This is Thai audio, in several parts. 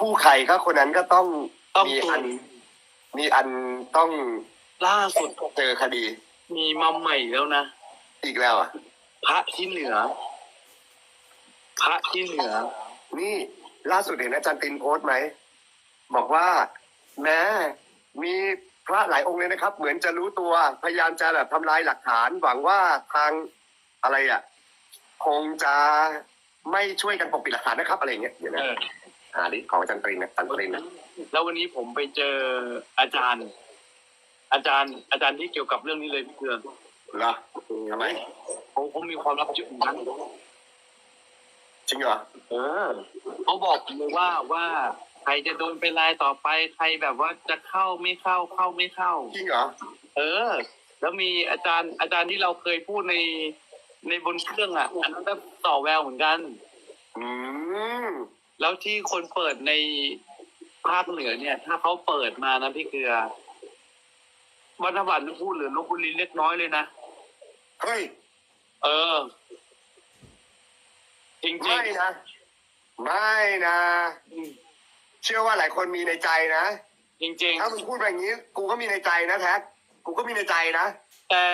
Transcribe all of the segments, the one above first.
คู่ใครก็คนนั้นก็ต้องต้องมีตุอันนมีอันต้องล่าสุดเจอคดี มีมาใหม่แล้วนะ อีกแล้วอะ พระที่เหนือ พระที่เหนือ นี่ล่าสุดเห็นอาจารย์ตินโพสต์ไหม บอกว่าแม้มีพระหลายองค์เลยนะครับ เหมือนจะรู้ตัวพยายามจะแบบทำลายหลักฐาน หวังว่าทางอะไรอะ คงจะไม่ช่วยกันปกปิดหลักฐานนะครับ อะไรอย่างเงี้ยเดี๋ยวนะ เอออ่าดิของอาจารย์ตรินนะอาจารย์ตรินนะแล้ววันนี้ผมไปเจออาจารย์ อาจารย์ อาจารย์ที่เกี่ยวกับเรื่องนี้เลยพี่เกืองเหรอทำไมเขาเขามีความลับเยอะเหมือนกันจริงเหรอเออเขาบอกเลยว่าว่าใครจะโดนเป็นรายต่อไปใครแบบว่าจะเข้าไม่เข้าเข้าไม่เข้าจริงเหรอเออ แล้วมีอาจารย์อาจารย์ที่เราเคยพูดในในบนเครื่องอะ อันนั้นก็ต่อแววเหมือนกัน อืม แล้วที่คนเปิดในภาคเหนือเนี่ย ถ้าเขาเปิดมานะพี่เกลือวัฒนบัตรพูดหรือลบบุรีเล็กน้อยเลยนะเฮ้ยเออ จริงจริไม่งนะ ไม่นะ เชื่อว่าหลายคนมีในใจนะจริงจริงถ้ามึงพูดแบบนี้ กูก็มีในใจนะแท็กกูก็มีในใจนะๆแต่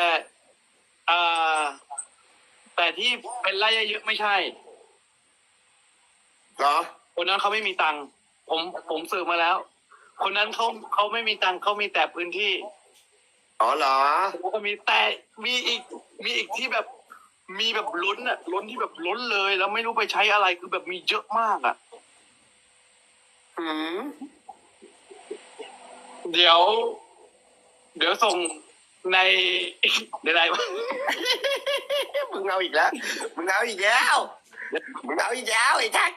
เอ่อแต่ที่เป็นไล่เยอะๆไม่ใช่ เหรอ คนนั้นเขาไม่มีตังค์ผมผมสืบมาแล้ว คนนั้นเขาเขาไม่มีตังค์เขามีแต่พื้นที่อ๋อเหรอ แล้วก็มีแต่มีอีกมีอีกที่แบบมีแบบล้นอะล้นที่แบบล้นเลย แล้วไม่รู้ไปใช้อะไรคือแบบมีเยอะมากอะหืมเดี๋ยว เดี๋ยวส่งใน ในไลน์มึงเอาอีกแล้ว มึงเอาอีกแล้ว มึงเอาอีกแล้วไอ้แท็ก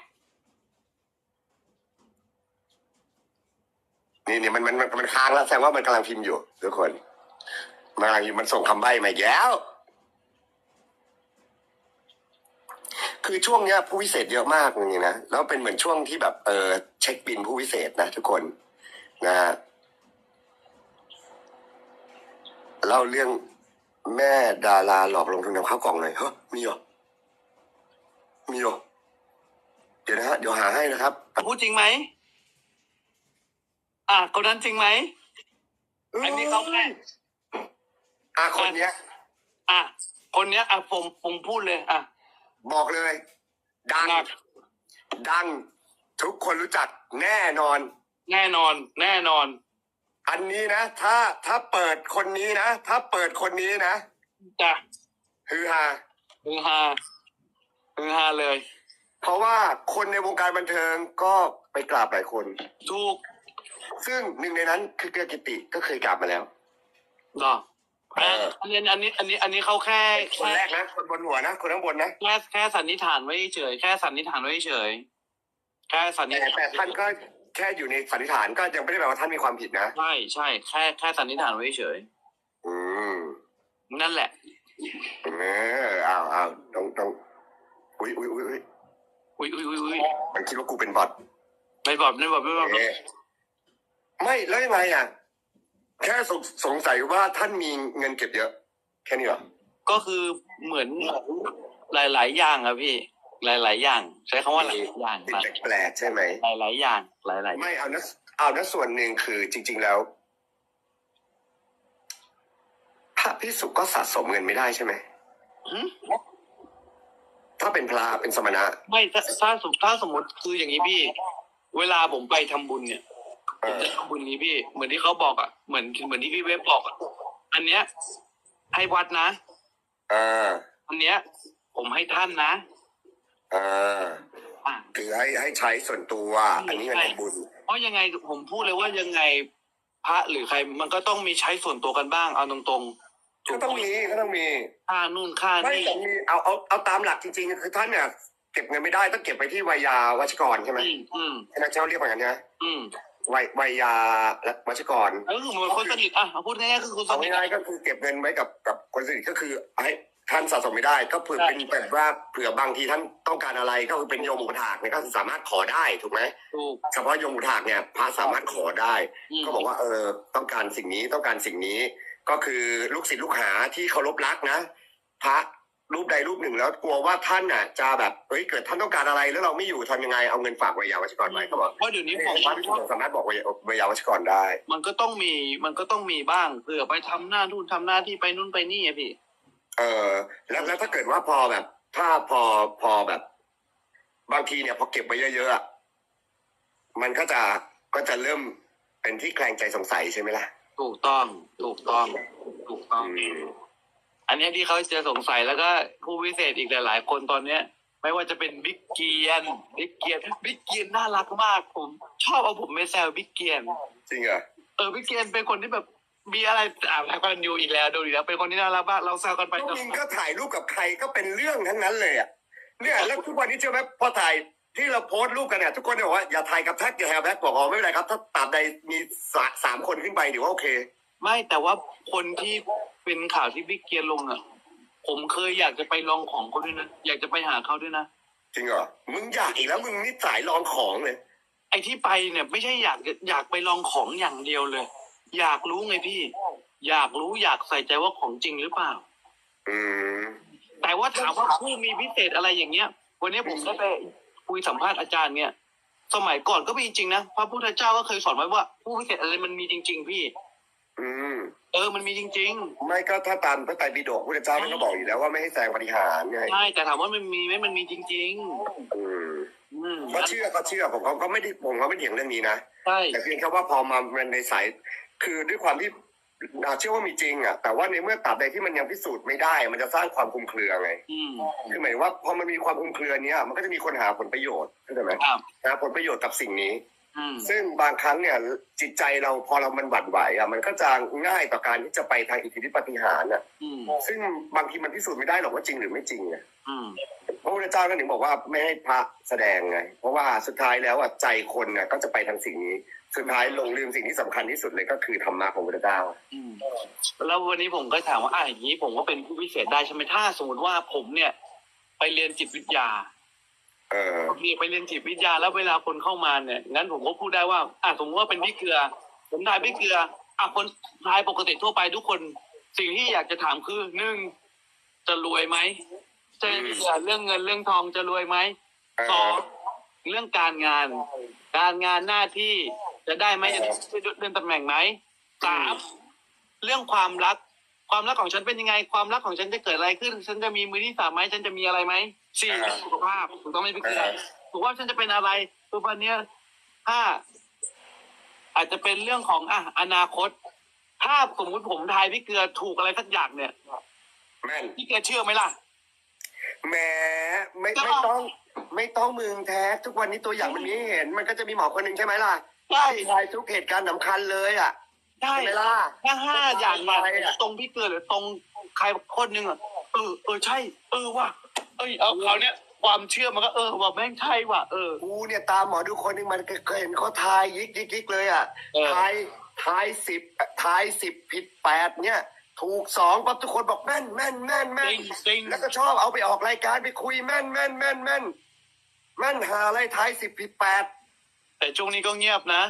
นี่นี่มันมันมันมันค้างแล้วแสดงว่ามันกำลังพิมพ์อยู่ ทุกคนมันกำลังอยู่มันส่งคำใบ้มาอีกแล้ว คือช่วงเนี้ยผู้พิเศษเยอะมากจริงๆนะแล้วเป็นเหมือนช่วงที่แบบเออเช็คบินผู้พิเศษนะทุกคนนะฮะเล่าเรื่องแม่ดาราหลอกลงทุนกับข้าวกล่องหน่อยเฮ้ยมีเหรอมีเหรอเดี๋ยวนะฮะเดี๋ยวหาให้นะครับ พูดจริงไหม อะคนนั้นจริงไหมอันนี้เขาแค่อะคนเนี้ย อะคนเนี้ยอะผมผมพูดเลย อะ บอกเลย ดังหนักดัง ทุกคนรู้จักแน่นอน แน่นอน แน่นอน อันนี้นะ ถ้าถ้าเปิดคนนี้นะ ถ้าเปิดคนนี้นะจ้ะฮือฮาฮือฮาฮือฮาเลย เพราะว่าคนในวงการบันเทิงก็ไปกราบหลายคน ถูก ซึ่งหนึ่งในนั้นคือเกลือกิติก็เคยกราบมาแล้วเหรอเอออันนี้อันนี้อันนี้อันนี้เขาแค่คนแค่แรกนะคนบนหัวนะคนข้างบนนะแค่แค่สันนิษฐานไว้เฉยแค่สันนิษฐานไว้เฉยแค่สันนิษแต่ฐานแต่ท่านก็แค่อยู่ในสันนิษฐานก็ยังไม่ได้แปลว่าท่านมีความผิดนะใช่ใช่แค่แค่สันนิษฐานไว้เฉยอืมนั่นแหละเออเอาเอาต้องต้องอุ้ยอุ้ยอุ้ยอุ้ยอุ้ยอุ้ยอุ้ยอุ้ยมันคิดว่ากูเป็นบอทไม่บอกไม่บอกไม่บอกเอ๊ะ ไม่แล้วยังไงอะ แค่สงสงสัยว่าท่านมีเงินเก็บเยอะ แค่นี้เหรอก็คือเหมือนหลาย ๆ อย่างอะพี่ หลาย ๆ อย่าง ใช้คำว่าหลายๆอย่างติดแปลกๆใช่ไหม หลายหลายๆอย่าง หลายหลายๆไม่เอานะเอานะส่วนหนึ่งคือจริง ๆแล้วพระพิสุก็สะสมเงินไม่ได้ใช่ไหมหึถ้าเป็นพระเป็นสมณะ ไม่ถ้าถ้าสมถ้าสมมติคืออย่างนี้พี่ เวลาผมไปทำบุญเนี่ยเอ ผมอจะทำบุญนี้พี่ เหมือนที่เขาบอกอะเหมือนเหมือนที่พี่เวฟบอกอะอันเนี้ย ให้วัดนะเอออันเนี้ย ผมให้ท่านนะเอออะ คือให้ให้ใช้ส่วนตัว อันนี้เงินทำบุญ เพราะยังไงผมพูดเลยว่ายังไงพระหรือใครมันก็ต้องมีใช้ส่วนตัวกันบ้างเอาตรงๆก็ต้องมีก็ต้องมี ค่านู่นค่าไม่นี่แต่มีเอาเอาเอาตามหลักจริงๆ คือท่านเนี่ยเก็บเงินไม่ได้ต้องเก็บไปที่วัยยาวัชกรใช่ไหมอืมอืมใช่ไหมเจ้าเรียกว่าอย่างนี้นะอืม วัยวัยยาและวัชกรแล้วคือเหมือนคนสนิทอะเอาพูดง่ายๆคือคนสเอานิทง่ายๆก็คือเก็บเงินไว้กับกับคนสนิทก็คือให้ท่านสะสมไม่ได้ ก็เผื่อใช่เป็นแบบว่าเผื่อบางทีท่านต้องการอะไรก็คือเป็นโยมอุปถากเนี่ยก็สามารถขอได้ถูกไหมถูกเฉพาะโยมอุปถากเนี่ยพระสามารถขอได้อืมก็บอกว่าเออต้องการสิ่งนี้ต้องการสิ่งนี้ ก็คือลูกศิษย์ลูกหาที่เคารพรักนะ พระ รูปใดรูปหนึ่งแล้วกลัวว่าท่านอะจะแบบเฮ้ยเกิดท่านต้องการอะไรแล้วเราไม่อยู่ทำยังไงเอาเงินฝากไว้ยาวัชกรไว้เขาบอกเพราะเดี๋ยวนี้นี่ผมพระพิสุทธิ์สามารถบอกไว้ไว้ยาวัชกรได้ มันก็ต้องมีมันก็ต้องมีบ้างเผื่อไปทำหน้าทุนทำหน้าที่ไปนู่นไปนี่อะพี่ เออแล้วแล้วถ้าเกิดว่าพอแบบ ถ้าพอพอแบบ บางทีเนี่ยพอเก็บไว้เยอะๆอะมันก็จะก็จะเริ่มเป็นที่แคลงใจสงสัยใช่ไหมล่ะ ถูกต้อง ถูกต้อง ถูกต้อง อืมอันเนี้ยที่เขาจะสงสัยแล้วก็ผู้พิเศษอีกหลาย ๆ คนตอนเนี้ย ไม่ว่าจะเป็นบิ๊กเกียนบิ๊กเกียนบิ๊กเกียนน่ารักมากผม ชอบเอาผมไปแซวบิ๊กเกียนจริงเหรอเออบิ๊กเกียนเป็นคนที่แบบมีอะไรอ่าแล้วก็อยู่อีกแล้วดูอีกแล้วเป็นคนที่น่ารักมากเราแซวกันไปน้องมินก็ถ่ายรูปกับใครก็เป็นเรื่องทั้งนั้นเลยอะเนี่ยแล้วทุกวันนี้เชื่อไหมพอถ่ายที่เราโพสต์รูปกันเนี่ยทุกคนบอกว่าอย่าถ่ายกับแท็กอย่าถ่ายกับแท็กบอกอ๋อไม่เป็นไรครับ ถ้าตราบใดมีสาสามคนขึ้นไปเดี๋ยวว่าโอเค ไม่แต่ว่าคนที่ เป็นข่าวที่บิ๊กเกียนลงอะ ผมเคยอยากจะไปลองของเขาด้วยนะ อยากจะไปหาเขาด้วยนะ จริงเหรอ มึงอยากอีกแล้วมึงนี่สายลองของเลย ไอ้ที่ไปเนี่ยไม่ใช่อยากอยากไปลองของอย่างเดียวเลย อยากรู้ไงพี่ อยากรู้อยากใส่ใจว่าของจริงหรือเปล่า อืม แต่ว่าถามว่าผู้มีพิเศษอะไรอย่างเงี้ย วันนี้ผมได้ไปคุยสัมภาษณ์อาจารย์เนี่ย สมัยก่อนก็มีจริงนะ พระพุทธเจ้าก็เคยสอนไว้ว่าผู้พิเศษอะไรมันมีจริง ๆ พี่ อืม เออมันมีจริง ไม่ก็ถ้าตามพระไตรปิฎกพุทธเจ้าท่านก็บอกอยู่แล้วว่าไม่ให้แซงปฏิหารไงๆ ใช่ แต่ถามว่ามันมีไหมมันมีจริง อืมๆ อืมก็เชื่อก็เชื่อผมก็ก็ไม่ได้ผมก็ไม่เถียงเรื่องนี้นะ ใช่ แต่เพียงแค่ว่าพอมามันในสายคือด้วยความที่อ่าเชื่อว่ามีจริงอะแต่ว่าในเมื่อตราบใดที่มันยังพิสูจน์ไม่ได้ มันจะสร้างความคลุมเครือไงอืม คือหมายว่าพอมันมีความคลุมเครือเนี้ยมันก็จะมีคนหาผลประโยชน์เข้าใจไหมครับ หาผลประโยชน์กับสิ่งนี้อืม ซึ่งบางครั้งเนี่ยจิตใจเราพอเรามันหวั่นไหวอะมันก็จะง่ายต่อการที่จะไปทางอิทธิฤทธิปาฏิหารย์อะอืมซึ่งบางทีมันพิสูจน์ไม่ได้หรอกว่าจริงหรือไม่จริงอะอืมพระพุทธเจ้าก็ถึงบอกว่าไม่ให้พระแสดงไง เพราะว่าสุดท้ายแล้วอะใจคนน่ะก็จะไปทางสิ่งนี้ สุดท้ายลงลืมสิ่งที่สำคัญที่สุดเลยก็คือธรรมะของพระพุทธเจ้าอืมแล้ววันนี้ผมก็ถามว่าอะอย่างนี้ผมก็เป็นผู้พิเศษได้ใช่ไหมถ้าสมมติว่าผมเนี่ย ไปเรียนจิตวิทยา เออไปเรียนจิตวิทยาแล้วเวลาคนเข้ามาเนี่ยงั้นผมก็พูดได้ว่าอะสมมติว่าเป็นพี่เกลือ ผมทายพี่เกลืออะคนทายปกติทั่วไปทุกคน สิ่งที่อยากจะถามคือหนึ่งจะรวยไหมใช่พี่เกลือเรื่องเงินเรื่องทองจะรวยไหมเอสอองเรื่องการงาน การงานหน้าที่จะได้ไหมจะได้เลื่อนตำแหน่งไหมสามเรื่องความรัก ความรักของฉันเป็นยังไง ความรักของฉันจะเกิดอะไรขึ้น ฉันจะมีมือที่สามไหมฉันจะมีอะไรไหมสี่เรื่องสุขภาพถูกต้องไหมพี่เกลือสุขภาพฉันจะเป็นอะไรตัววันเนี้ยห้าอาจจะเป็นเรื่องของอะอนาคต ถ้าสมมติผมทายพี่เกลือถูกอะไรสักอย่างเนี่ยแม่นพี่เกลือเชื่อไหมล่ะแหมไม่ก็ไม่ต้อง ไม่ต้องมึงแท้ ทุกวันนี้ตัวอย่างมันมีให้เห็น มันก็จะมีหมอคนหนึ่งใช่ไหมล่ะใช่ทายทุกเหตุการณ์สำคัญเลยอะ ใช่ใช่ไหมล่ะ ถ้าห้าอย่างไม่เนี่ยได้อะตรงพี่เกลือหรือตรงใครคนหนึ่งอะเออเออใช่ เออว่ะเอ้ยเอาเขาวเนี้ยความเชื่อมันก็เออว่าแม่งใช่ว่ะเออ กูเนี่ยตามหมอดูคนหนึ่งมันเคยเห็นเขาทายยิกยิกยิกเลยอะเออ ทายทายสิบทายสิบผิดแปดเนี่ย ถูกสองปั๊บทุกคนบอกแม่นแม่นแม่นจแม่นริงจริงแล้วก็ชอบเอาไปออกรายการไปคุยแม่นแม่นแม่นแม่นแม่นหาอะไรทายสิบผิดแปดแต่ช่วงนี้ก็เงียบนะ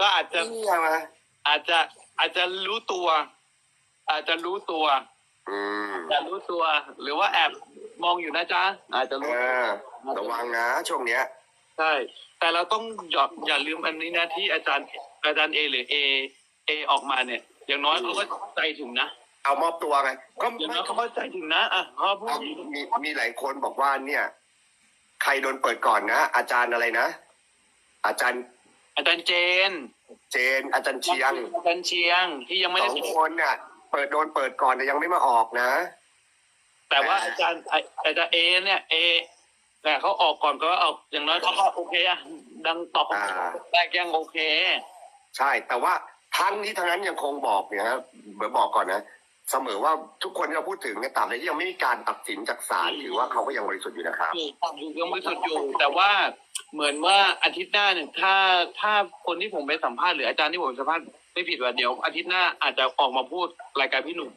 ก็อาจจะนี่ไงมา อาจจะอาจจะรู้ตัว อาจจะรู้ตัวอืมจะรู้ตัว หรือว่าแอบมองอยู่นะจ๊ะอาจจะเอรู้อระวังนะช่วงเนี้ย ใช่ แต่เราต้องอย่าอย่าลืมอันนี้นะที่อาจารย์อาจารย์เอหรือเอเอออกมาเนี่ย อย่างน้อยเขาก็ใจถึงนะเอามอบตัวไงก็อย่างน้ไม่อยเขาก็ใจถึงนะอะเขาพูดเอามีมีหลายคนบอกว่าเนี่ย ใครโดนเปิดก่อนนะอาจารย์อะไรนะอาจารย์ อาจารย์เจนเจนอาจารย์เชียงอาจารย์เชียงที่ยังไม่สได้องคนเนี่ยเปิดโดนเปิดก่อนแต่ยังไม่มาออกนะ แต่ว่าอาจารย์ไอ้อาจารย์เอเนี่ยเอแต่เขาออกก่อนก็ออกอย่างน้อยเขาก็โอเคอะดังตอบอ่าแต่ยังโอเค ใช่ แต่ว่าทั้งนี้ทั้งนั้นยังคงบอกเนี่ยครับเบอบอกก่อนนะ เสมอว่าทุกคนที่เราพูดถึงเนี่ยตราบใดที่ยังไม่มีการตัดสินจากศาลถือว่าเขาก็ยังบริสุทธิ์อยู่นะครับอยู่ยังไม่สุดอยู่ แต่ว่าเหมือนว่าอาทิตย์หน้าเนี่ยถ้าถ้าคนที่ผมไปสัมภาษณ์หรืออาจารย์ที่ผมสัมภาษณ์ไม่ผิดว่าเดี๋ยว อาทิตย์หน้าอาจจะออกมาพูดรายการพี่หนุ่ม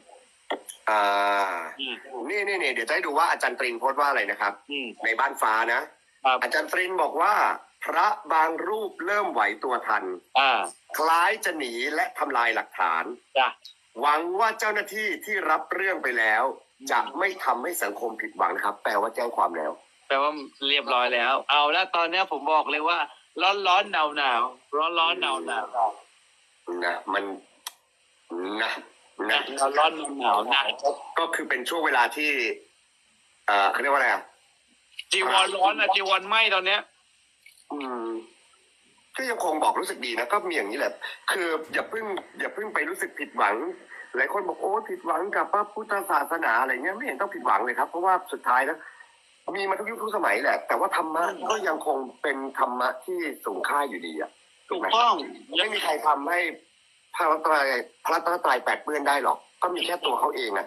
อ่าอืม นี่นี่นี่เดี๋ยวจะให้ดูว่าอาจารย์ตรินโพสต์ว่าอะไรนะครับ อืม ในบ้านฟ้านะ ครับ อาจารย์ตรินบอกว่า พระบางรูปเริ่มไหวตัวทัน อ่า คล้ายจะหนีและทำลายหลักฐาน จ้ะ หวังว่าเจ้าหน้าที่ที่รับเรื่องไปแล้ว จะไม่ทำให้สังคมผิดหวังนะครับ แปลว่าแจ้งความแล้ว แปลว่าเรียบร้อยแล้ว เอาแล้วตอนเนี้ยผมบอกเลยว่า ร้อนร้อนหนาวหนาวร้อนร้อนหนาวหนาวนะมันนะนะร้อนร้อนหนาวหนาวนะก็คือเป็นช่วงเวลาที่ เอ่อเขาเรียกว่าอะไรอะจีวรร้อนอะจีวรไหมตอนเนี้ย อืม ก็ยังคงบอกรู้สึกดีนะก็มีอย่างนี้แหละ คืออย่าเพิ่งอย่าเพิ่งไปรู้สึกผิดหวัง หลายคนบอกโอ้ผิดหวังกับพระพุทธศาสนาอะไรเงี้ยไม่เห็นต้องผิดหวังเลยครับ เพราะว่าสุดท้ายแล้วมีมาทุกยุคทุกสมัยแหละ แต่ว่าธรรมะก็ยังคงเป็นธรรมะที่สูงค่าอยู่ดีอะถูกต้องไม่มีใครทำให้พระรัตนตรัยพระรัตนตรัยแปดเปื้อนได้หรอก ก็มีแค่ตัวเขาเองอะ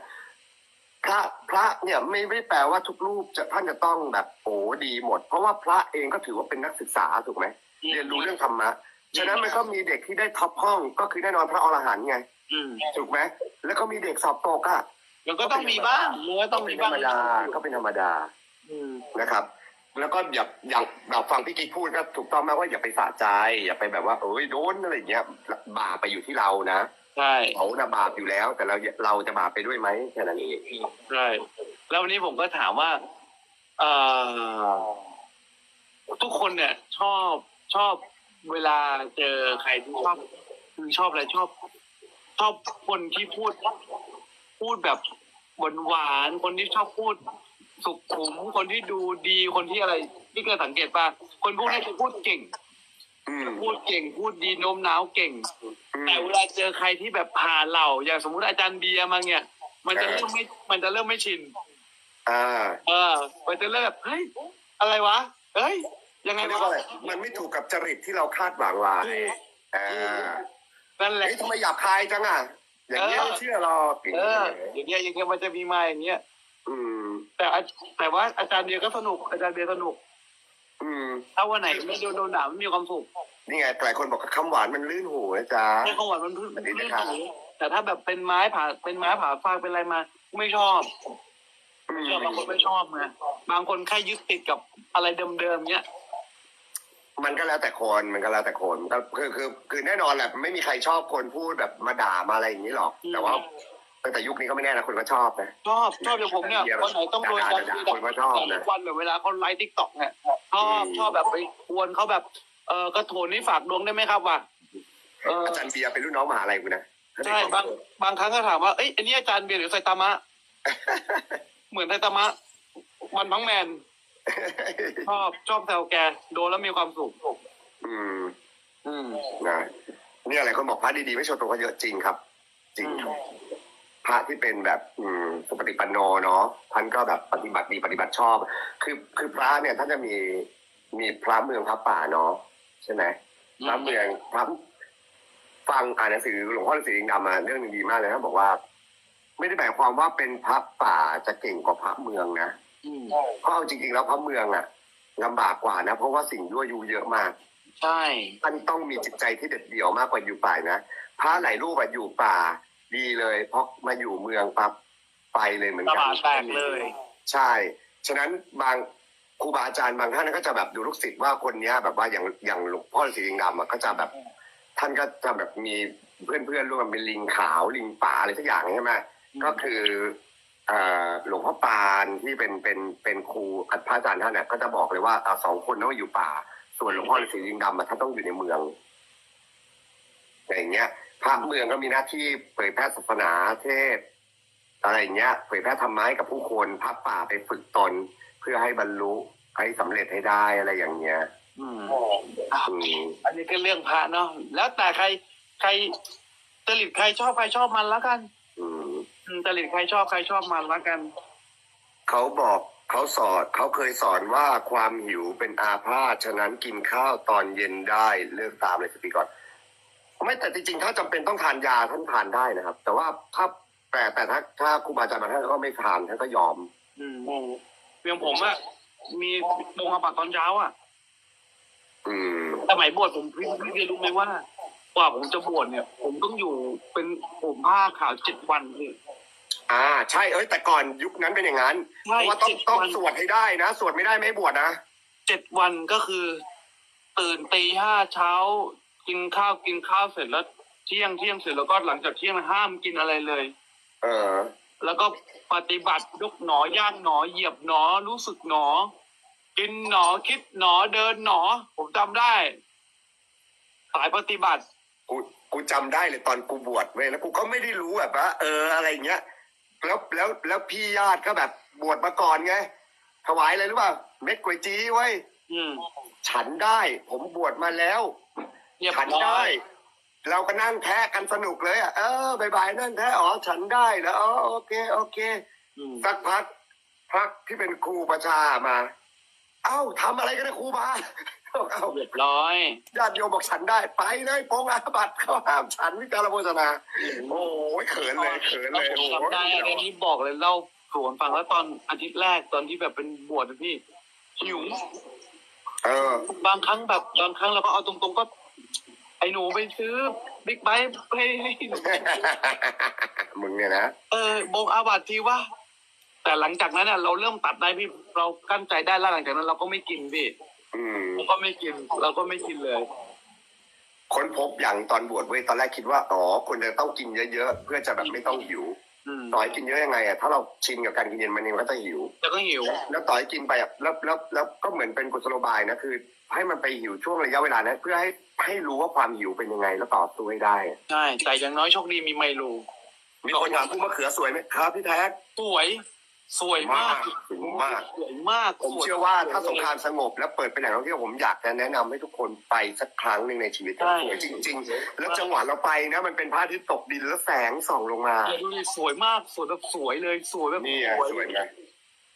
พระพระเนี่ยไม่ไม่แปลว่าทุกรูปจะท่านจะต้องแบบโอ้ดีหมด เพราะว่าพระเองก็ถือว่าเป็นนักศึกษาถูกไหม เรียนรู้เรื่องธรรมะฉะนั้นมันก็มีเด็กที่ได้ท็อปห้องก็คือแน่นอนพระอรหันต์ไงอืมถูกไหมแล้วก็มีเด็กสอบตกอะมันก็ต้องมีบ้างมันก็ต้องเป็มีนธรบ้างรมดาก็เป็นธรรมดาอืมนะครับ แล้วก็อย่าอย่างเราฟังพี่กิ๊กพูดก็ถูกต้องมากว่าอย่าไปสะใจ อย่าไปแบบว่าเอ้ยโดนอะไรอย่างเงี้ยบาปไปอยู่ที่เรานะใช่เขาน่ะบาปอยู่แล้ว แต่เราเราจะบาปไปด้วยไหมแค่นั้นเองใช่แล้ววันนี้ผมก็ถามว่าเอ่อทุกคนเนี่ยชอบ ชอบเวลาเจอใครที่ชอบคือชอบอะไรชอบ ชอบคนที่พูด พูดแบบหวานหวานๆคนที่ชอบพูด สุขุมคนที่ดูดีคนที่อะไรที่เคยสังเกตป่ะคนพวกนี้จะพูดเก่งอืมพูดเก่งพูดดีโน้มน้าวเก่งอืมแต่เวลาเจอใครที่แบบผ่านเหล่า อย่างสมมุติอาจารย์เบียร์มาเนี่ย มันจะเออเริ่มไม่ มันจะเริ่มไม่ชิน อ่า เออ มันจะเริ่มแบบเฮ้ยอะไรวะเฮ้ย ยังไงเขาเรียกว่าวะอะไรมันไม่ถูกกับจริตที่เราคาดหวังไว้อ่านั่นแหละเฮ้ยทำไมหยาบคายจังอะอย่างนี้ยเออไม่เชื่อหรอกเอออย่างเงี้ยอย่างเงี้ยมันจะมีมาอย่างเงี้ย อืม แต่อาแต่ว่าอาจารย์เบียร์ก็สนุกอาจารย์เบียร์สนุก อืมถ้าวันไหนไม่โดนโดนด่าไม่มีความสุขนี่ไงหลายคนบอกว่าคำหวานมันลื่นหูนะจ๊ะให้ของหวานมันพื้นสวัสดีพื้นะนครับหูแต่ถ้าแบบเป็นไม้ผ่าเป็นไม้ผ่าฟางเป็นอะไรมา ไม่ชอบอืมเชื่อบางคนไม่ชอบไงบางคนแค่ยึดติดกับอะไรเดิมๆเนี้ย มันก็แล้วแต่คนมันก็แล้วแต่คนก็คือคือคือแน่นอนแหละไม่มีใครชอบคนพูดแบบมาด่ามาอะไรอย่างนี้หรอก แต่ว่าตั้งแต่ยุคนี้ก็ไม่แน่นะคนก็ชอบนะชอบชอบอย่างผมเนี่ยวันไหนต้องโดนด่าๆๆคนก็ชอบนะทุกวันแบบเวลาเขาไลฟ์ทิกตอกเนี่ยชอบอืมชอบแบบไปกวนเขาแบบเออกระโถนนี่ฝากดวงได้ไหมครับว่ะเอออาจารย์เบียร์เป็นรุ่นน้องมหาลัยกูนะใช่บางบางครั้งก็ถามว่าเอ้ยอันนี้อาจารย์เบียร์หรือไซตามะ เหมือนไซตามะ วันพังแมน ชอบชอบแซวแกโดนแล้วมีความสุขอืม อืมนะเนี่ยอะไรคนบอกพระดีๆไม่ชนตัวก็เยอะจริงครับ จริงครับพระที่เป็นแบบ อืมสุปฏิปันโนเนาะท่านก็แบบปฏิบัติดีปฏิบัติชอบ คือคือพระเนี่ยท่านจะมีมีพระเมืองพระป่าเนาะใช่ไหมพระเมืองพระฟังอ่านหนังสือหลวงพ่อฤาษีลิงดำมาเรื่องหนึงดีมากเลยนะบอกว่า ไม่ได้หมายความว่าเป็นพระป่าจะเก่งกว่าพระเมืองนะอืม เพราะเอาจริงๆแล้วพระเมืองอะลำบากกว่านะ เพราะว่าสิ่งยั่วยุเยอะมาก ใช่ท่านต้องมีจิตใจที่เด็ดเดี่ยวมากกว่าอยู่ป่านะพระหลายรูปอะอยู่ป่า ดีเลยเพราะมาอยู่เมืองปั๊บไปเลยเหมือนตกันลาดแตกเลย ใช่ ฉะนั้นบางครูบาอาจารย์บางท่านก็จะแบบดูลูกศิษย์ว่าคนเนี้ย แบบว่าอย่างอย่างหลวงพ่อฤาษีลิงดำอะก็จะแบบ ท่านก็จะแบบมีเพื่อนเพื่อนๆร่วมกันเป็นลิงขาวลิงป่าอะไรสักอย่างใช่ไหมก็คือเอ่อ หลวงพ่อปานที่เป็นเป็นเป็นครูพระอาจารย์ท่านเนี่ยก็จะบอกเลยว่าเอาสองคนต้องอยู่ป่า ส่วนหลวงพ่อฤาษีลิงดำอะท่านต้องอยู่ในเมืองอย่างเงี้ยพระเมืองก็มีหน้าที่เผยแพร่ศาสนาเทศน์อะไรอย่างเงี้ยเผยแพร่ธรรมะให้กับผู้คนพระป่าไปฝึกตน เพื่อให้บรรลุให้สำเร็จให้ได้อะไรอย่างเงี้ยอืมอืมอันนี้ก็เรื่องพระเนาะแล้วแต่ใครใครจริตใครชอบใครชอบมันแล้วกันอืมอืม จริตใครชอบใครชอบมันแล้วกัน เขาบอกเขาสอนเขาเคยสอนว่าความหิวเป็นอาพาธฉะนั้นกินข้าวตอนเย็นได้เลือกตามเลยสปีก่อนไม่แต่จริงๆ ถ้าจำเป็นต้องทานยาท่านทานได้นะครับ แต่ว่าถ้าแต่แต่ถ้าถ้าครูบาอาจารย์บางท่านก็ไม่ทานท่านก็ยอม อืมอย่างผมอะมีลงอาบัตตอนเช้าอะอืมสมัยบวชผมพี่พี่เรียนรู้ไหมว่า กว่าผมจะบวชเนี่ย ผมต้องอยู่เป็นผมผ้าขาวเจ็ดวันเลยอ่า ใช่เอ้ยแต่ก่อนยุคนั้นเป็นอย่างนั้นใช่เพราะว่าต้องเจ็ดต้องวัน สวดให้ได้นะสวดไม่ได้ไม่ให้บวชนะเจ็ดวันก็คือ ตื่นตีห้าเช้า กินข้าวกินข้าวเสร็จแล้วเที่ยงเที่ยงเสร็จแล้วก็หลังจากเที่ยงห้ามกินอะไรเลย เออ แล้วก็ปฏิบัติยกหนอย่างหนอเหยียบหนอรู้สึกหนอ กินหนอคิดหนอเดินหนอ ผมจำได้ สายปฏิบัติ กูกูจำได้เลยตอนกูบวชเว้ยแล้วกูก็ไม่ได้รู้แบบว่าเอออะไรเงี้ยแล้วแล้วแล้วพี่ญาติก็แบบบวชมาก่อนไงถวายอะไรหรือเปล่าเม็ดก๋วยจี้ไว้ยอืมฉันได้ ผมบวชมาแล้วเรียบฉันร้อได้ยเราก็นั่งแท้กันสนุกเลยอะเออบายบายนั่งแท้อ๋อฉันได้แล้วอ๋อโอเค โอเคอืมสักพักพักที่เป็นครูประชามา เอ้าทำอะไรกันนะครูบา เอ้าเรียบร้อยญาติโยมบอกฉันได้ ไปเลยปงอาบัตเขาห้ามฉันวิจารโฆษณาโอ้ยเขินเลยเขินแล้วเลยผมโอ้โหจำได้อันนี้บอกเลยเล่าสวนฟังแล้วตอนอาทิตย์แรกตอนที่แบบเป็นบวชนะพี่หิวเออ บางครั้งแบบบางครั้งเราก็เอาตรงๆก็ ไอ้หนูไปซื้อบิ๊กไบค์ให้ให้หนูมึงเนี่ยนะเออบงอาบัติทีว่าแต่หลังจากนั้นน่ะเราเริ่มตัดได้พี่เรากั้นใจได้แล้วหลังจากนั้นเราก็ไม่กินพี่ อืม เราก็ไม่กินเราก็ไม่กินเลย ค้นพบอย่างตอนบวชเว้ยตอนแรกคิดว่าอ๋อคนจะต้องกินเยอะๆเพื่อจะแบบไม่ต้องหิวอืมต่อยกินเยอะยังไงอะถ้าเราชินกับการกินเย็นมันเองก็จะหิว แล้วก็หิว แล้วต่อยกินไปอะแล้วแล้วแล้วก็เหมือนเป็นกุศโลบายนะคือ ให้มันไปหิวช่วงระยะเวลานั้นเพื่อให้ให้รู้ว่าความหิวเป็นยังไง แล้วตอบตัวให้ได้อะใช่แต่อย่างน้อยโชคดีมีไมลูมีคนถามผู้มะเขือสวยไหมครับพี่แท็กสวย สวยมากสวยมาก สวยมากผมเชื่อว่าถ้าสงครามสงบและเปิดเป็นแหล่งท่องเที่ยวผมอยากจะแนะนำให้ทุกคนไปสักครั้งหนึ่งในชีวิตสวยจริง ๆ แล้วจังหวะเราไปนะ มันเป็นพระอาทิตย์ตกดินแล้วแสงส่องลงมาเนี่ยดูดิสวยมากสวยแบบสวยเลยสวยแบบนี่ไงสวยไหม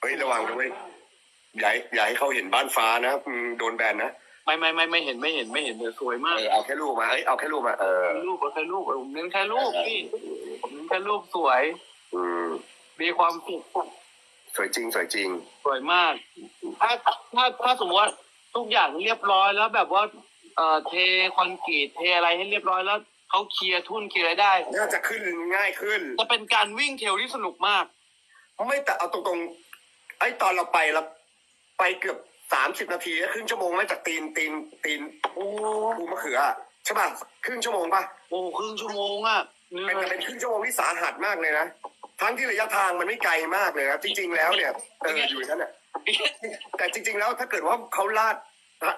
เฮ้ยระวังนะเว้ยอย่าให้อย่าให้เขาเห็นบ้านฟ้านะอืมโดนแบนนะไม่ไม่ไม่ไม่เห็นไม่เห็นไม่เห็นเลยสวยมากเออเอาแค่รูปมาเอ้ยเอาแค่รูปมาเออรูปเอาแค่รูปผมเน้นแค่รูปพี่ผมเน้นแค่รูปสวย อืมมีความสุข สวยจริง สวยจริง สวยมาก ถ้าถ้าถ้าสมมติว่าทุกอย่างเรียบร้อยแล้วแบบว่า เอ่อเทคอนกรีตเทอะไรให้เรียบร้อยแล้วเขาเคลียร์ทุ่นเคลียร์อะไรได้ น่าจะขึ้นง่ายขึ้น จะเป็นการวิ่งเทรลที่สนุกมาก ไม่แต่เอาตรงๆไอ้ตอนเราไปเราไปเกือบสามสิบนาทีครึ่งชั่วโมงไหม่จากตีนตีนตีนโอ้ภูมะเขืออะใช่ป่ะครึ่งชั่วโมงป่ะโหครึ่งชั่วโมงอะเหนื่เป็นอยเป็นครึ่งชั่วโมงที่สาหัสมากเลยนะ ทั้งที่ระยะทางมันไม่ไกลมากเลยนะจริง ๆ แล้วเนี่ยเอออยู่นั่นแหละแต่จริง ๆ แล้วถ้าเกิดว่าเขาลาด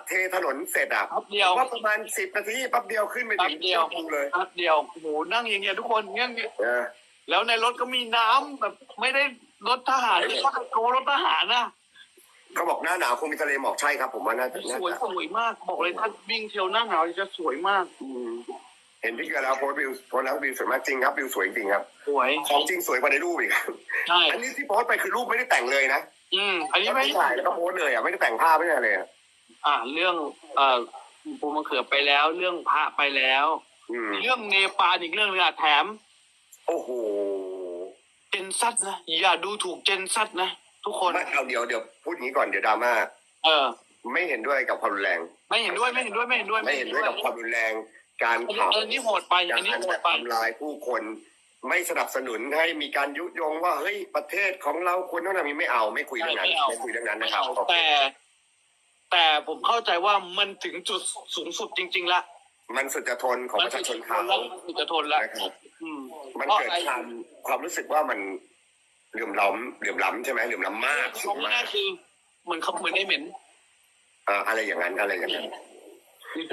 เทถนนเสร็จอะแป๊บเดียวว่าประมาณสิบนาทีแป๊บเดียวขึ้นไปถึงแป๊บเดียวภูเลยแป๊บเดียวโหนั่งอย่างเงี้ยทุกคนเงี้ยเงี้ยเออแล้วในรถก็มีน้ำแบบไม่ได้รถทหารไม่ใช่โกรถทหารนะเขาบอกหน้าหนาวคงมีทะเลหมอกใช่ครับ ผมว่าน่าจะสน่าวยจะสวยมากบอกเลยถ้าวิ่งเที่ยวหน้าหนาวจะสวยมากอืม เห็นพี่เกลือแล้วโพสต์วิวโพสต์แล้ววิวสวยมากจริงครับวิวสวยจริงครับ สวย ของจริงสวยกว่าในรูปอีกครับใช่ อันนี้ที่โพสต์ไปคือรูปไม่ได้แต่งเลยนะอืม อันนี้ไม่ไม่ถ่ายแล้วก็โพสต์เลยอะไม่ได้แต่งภาพไม่ได้เลยอะอ่า เรื่อง เอ่อปูมะเขือไปแล้ว เรื่องพระไปแล้ว อืมเรื่องเนปาลอีกเรื่องนึงอะแถม โอ้โหเจนซัดนะ อย่าดูถูกเจนซัดนะ ทุกคน ไม่เอาเดี๋ยวเดี๋ยวพูดอย่างนี้ก่อนเดี๋ยวดราม่าเออ ไม่เห็นด้วยกับความรุนแรง ไม่เห็นด้วยไม่เห็นด้วยไม่เห็นด้วยไม่เห็นด้วยกับความรุนแรง การอันนี้เผาอันนี้โหดไปกาอันนี้รโหดไปทำลายผู้คนไม่สนับสนุนให้มีการยุยงว่าเฮ้ยประเทศของเราควรต้องทำนี้ไม่เอาไม่คุยเรื่องนั้นไม่คุยเรื่องนั้นไม่นะครับเอาโอเคแต่แต่ผมเข้าใจว่ามันถึงจุดสูงสุดจริง ๆละมันสุดจะทนของประชาชนเขาแล้วมันจะทนแล้วนะครับอืมมันพราะเกิดอะไรความความรู้สึกว่ามันเหลื่อมล้ำเหลื่อมล้ำใช่ไหมเหลื่อมล้ำมากสูเขางไม่มาน่ากคือเหมือนเขาเหมือนไอ้เหม็นอ่าอะไรอย่างนั้นอะไรอย่างนั้น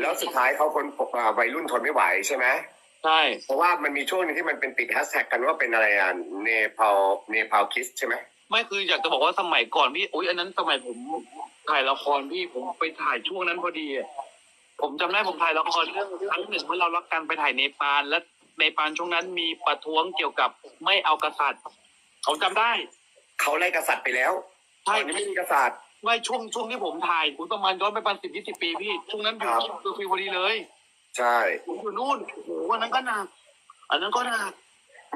แล้วสุดท้ายเขาคนอ่าวัยรุ่นทนไม่ไหวใช่ไหมใช่ เพราะว่ามันมีช่วงหนึงที่มันเป็นติดแฮชแท็กกันว่าเป็นอะไรอะเนปาลเนปาลคิสใช่ไหมไม่คืออยากจะบอกว่าสมัยก่อนพี่อุ้ยอันนั้นสมัยผมถ่ายละครพี่ผมไปถ่ายช่วงนั้นพอดีอะผมจำได้ผมถ่ายละครเรื่องครั้งหนึ่งเมื่อเรารักกันไปถ่ายเนปาลและเนปาลช่วงนั้นมีประท้วงเกี่ยวกับไม่เอากษัตริย์ผมจำได้ เขาไล่กษัตริย์ไปแล้วตใช่อนนี้ไม่มีกษัตริย์ ไม่ช่วงช่วงที่ผมถ่ายผมประมาณย้อนไปประมาณสิบยี่สิบปีพี่ช่วงนั้นอยู่ครับ ที่ตัวฟรีพอดีเลย ใช่ ผมอยู่นู่นโอ้โหอันนั้นก็หนักอันนั้นก็หนัก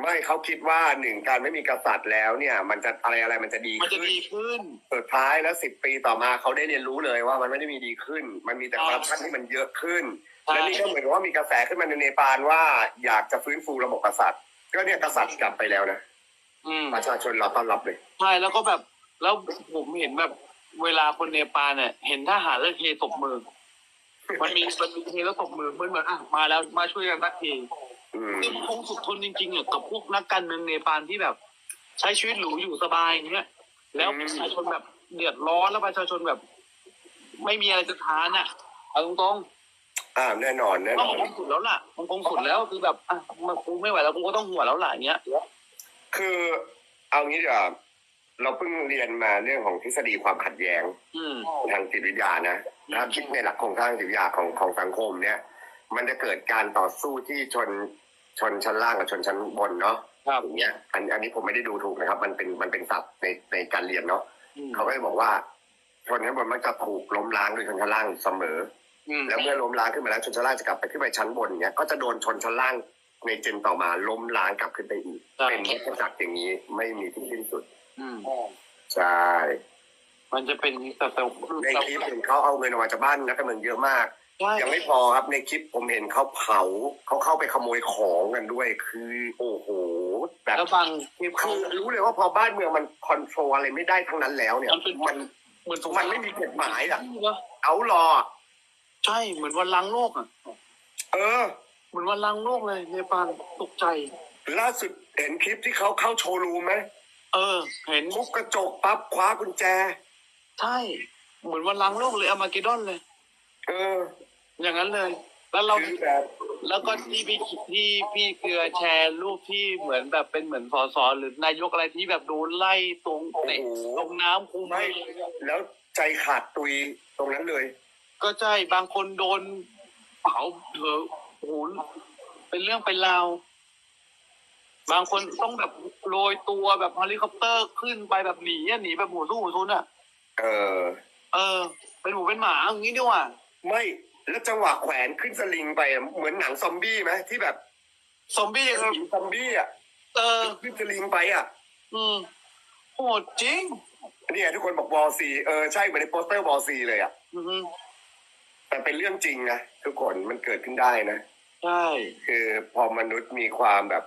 ไม่เขาคิดว่าหนึ่งการไม่มีกษัตริย์แล้วเนี่ย มันจะอะไรอะไรมันจะดีมันจะขึ้นดีขึ้น สุดท้ายแล้วสิบปีต่อมาเขาได้เรียนรู้เลยว่ามันไม่ได้มีดีขึ้น มันมีแต่ใช่คอร์รัปชันที่มันเยอะขึ้น ใช่ และนี่ก็เหมือนกับว่ามีกระแสขึ้นมาในเนปาลว่าอยากจะฟื้นฟูระบบกษัตริย์ ก็เนี่ยกษัตริย์กลับไปแล้วนะอืม ประชาชนเราต้อนรับเลย ใช่แล้วก็แบบแล้วผมเห็นแบบ เวลาคนเนปาลเนี่ยเห็นทหารแล้วเทตบมือ มันมีมันมีเทแล้วตบมือเหมือนเหมือนอะมาแล้วมาช่วยกันสักทีอืม คือมันคงสุดทนจริงๆอะกับพวกนักการเมืองเนปาลที่แบบ ใช้ชีวิตหรูอยู่สบายอย่างเงี้ยแล้วประชาชนแบบเดือดร้อนแล้วประชาชนแบบ ไม่มีอะไรจะทานอะเอาตรงอ่าแน่นอนๆแน่ว่านอมันน คงสุดแล้วล่ะมันคงสุดแล้วคือแบบอะมันกูไม่ไหวแล้วกูก็ต้องหัวแล้วล่ะอย่างเงี้ย คือเอางี้เดี๋ยวา เราเพิ่งเรียนมาเรื่องของทฤษฎีความขัดแย้งอืม ทางจิตวิทยานะถ้าคิดในหลักโครงสร้างจิตวิทยาของของสังคมเนี่ย มันจะเกิดการต่อสู้ที่ชนชนชั้นล่างกับชนชั้นบนเนาะครับ อย่างเงี้ยอันอันนี้ผมไม่ได้ดูถูกนะครับ มันเป็นมันเป็นศัพท์ในในการเรียนเนาะอืมเขาก็เลยบอกว่า ชนชั้นบนมันจะถูกล้มล้างโดยชนชั้นล่างเสมอ อืมแล้วเมื่อล้มล้างขึ้นมาแล้วชนชั้นล่างจะกลับไปขึ้นไปชั้นบนเนี้ยก็จะโดนชนชั้นล่างในเจนต่อมาล้มล้างกลับขึ้นไปอีก ใช่เป็นวัฏจักรอย่างนี้ไม่มีที่สิ้นสุด อืมใช่มันจะเป็นแต่แต่ในคลิปเห็นเขาเอาเงินออกมาจากบ้านนักการเมืองเยอะมากใช่ยังไม่พอครับในคลิปผมเห็นเขาเผาเขาเข้าไปขโมยของกันด้วย คือโอ้โหแบบแล้วบางคลิปคืคืออรู้เลยว่าพอบ้านเมืองมันคอนโทรลอะไรไม่ได้ทั้งนั้นแล้วเนี่ย มันเป็นมันเหมือนสงคมัรานไม่มีกฎหมายอะเหรอเอารอใช่เหมือนวันล้างโลกอะเออ เหมือนวันล้างโลกเลยเนปาลตกใจ ล่าสุดเห็นคลิปที่เขาเข้าโชว์รูมไหม เออ เห็น ทุบกระจกปั๊บคว้ากุญแจ ใช่ เหมือนวันล้างโลกเลยอามาเกดอนเลย เออ อย่างนั้นเลย แล้วเรา คือแบบแล้วก็ที่พี่ที่พี่เกลือแชร์รูปที่เหมือนแบบเป็นเหมือนสสหรือนายกอะไรที่แบบโดนไล่ตรงโอ้เตะโหลงน้ำคุมไม่ แล้วใจขาดตุยตรงนั้นเลย ก็ใช่บางคนโดนเผาเถอะโอ้โหเป็นเรื่องเป็นราว บางคนต้องแบบโรยตัวแบบเฮลิคอปเตอร์ขึ้นไปแบบหนีอะหนีแบบหัวสู้หัวซุนอะ เออ เออ เป็นหมูเป็นหมาอย่างนี้ดีกว่าไม่ แล้วจังหวะแขวนขึ้นสลิงไปอะเหมือนหนังซอมบี้ไหมที่แบบซอมบี้ครับซอมบี้อะเออ ขึ้นสลิงไปอะอืมโหดจริง เนี่ยทุกคนบอกบอซีเออใช่เหมือนในโปสเตอร์บอซีเลยอะอือฮึแต่เป็นเรื่องจริงนะทุกคนมันเกิดขึ้นได้นะ ใช่ คือพอมนุษย์มีความแบบ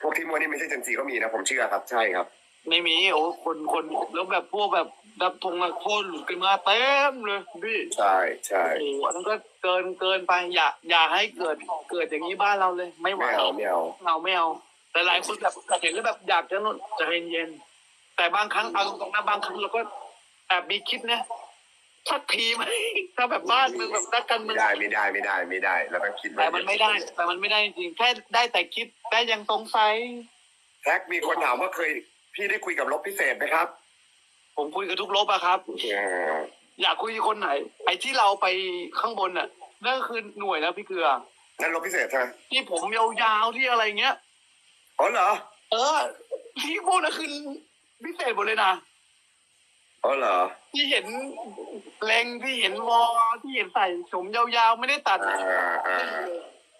พวกที่มัวนี่ไม่ใช่เจนซีก็มีนะผมเชื่อครับใช่ครับ ไม่มีโอ้คนคนแล้วแบบพวกแบบดับทงนักโทษหลุดกันมาเต็มเลยพี่ใช่ใช่โอ้โหอันนั้นก็เกินเกินไปอย่าอย่าให้เกิดเกิดอย่างนี้บ้านเราเลย ไม่ไหวไม่เอาไม่เอาเอาไม่เอาแต่หลายคนแบบเห็นแล้วแบบอยากจะนนใจะเย็นๆแต่บางครั้งเอาตรงๆนะบางครั้งเราก็แอบมีคิดนะ สักทีไหมถ้าแบบบ้านเมืองแบบนักการเมืไม่องได้ไม่ได้ไม่ได้ไม่ได้เราต้องคิดว้แต่มันไม่ได้ แต่มันไม่ได้จริงๆแค่ได้แต่คิดได้ยังสงสัยแท็กมีคนถามว่าเคย พี่ได้คุยกับลบพิเศษไหมครับผมคุยกับทุกลบอะครับ เอออยากคุยกับคนไหน ไอ้ที่เราไปข้างบนน่ะนั่นก็คือหน่วยนะพี่เกลือ นั่นลบพิเศษใช่ไหมที่ผมยาวๆที่อะไรเงี้ย อ๋อเหรอ เออ ที่พูดนะคือพิเศษหมดเลยนะ อ๋อเหรอที่เห็นเลงที่เห็นวอที่เห็นใส่ผมยาวๆไม่ได้ตัดอ่าอ่า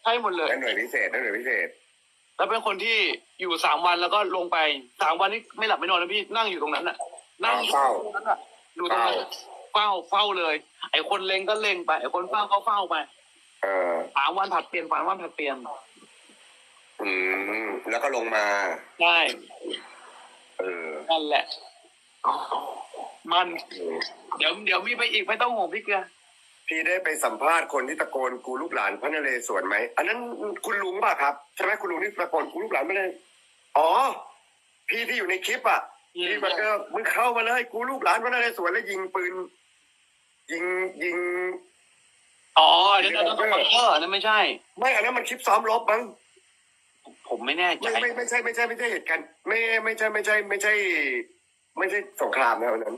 ใช่หมดเลยนั่นหน่วยพิเศษนั่นหน่วยพิเศษ แล้วเป็นคนที่อยู่สามวันแล้วก็ลงไปสามวันนี้ไม่หลับไม่นอนนะพี่นั่งอยู่ตรงนั้นน่ะ นั่งอยู่ตรงนั้นน่ะดูตรงนั้นเฝ้าเฝ้าเลย ไอ้คนเลงก็เลงไปไอ้คนเฝ้าก็เฝ้าไปเออสามวันผัดเปลี่ยนสามวันผัดเปลี่ยนอืมแล้วก็ลงมาใช่เออนั่นแหละ มันอืมเดี๋ยวเดี๋ยวมีไปอีกไม่ต้องห่วงพี่เกลือพี่ได้ไปสัมภาษณ์คนที่ตะโกนกูลูกหลานพระนเรศวรไหม อันนั้นคุณลุงป่ะครับใช่ไหมคุณลุงที่ตะโกนกูลูกหลานพระนเรศวรอ๋อ พี่ที่อยู่ในคลิปอะอืมที่มันเออมึงเข้ามาเลยกูลูกหลานพระนเรศวรแล้วยิงปืน ยิงยิง อ๋ออันนั้นอันนั้นต้องเอออันนั้นไม่ใช่ ไม่อันนั้นมันคลิปซ้อมรบมั้งผมไม่แน่ใจไม่ไม่ไม่ใช่ไม่ใช่ไม่ใช่เหตุการณ์ไม่ไม่ใช่ไม่ใช่ ไม่ใช่ ไม่ใช่สงครามนะวันนั้น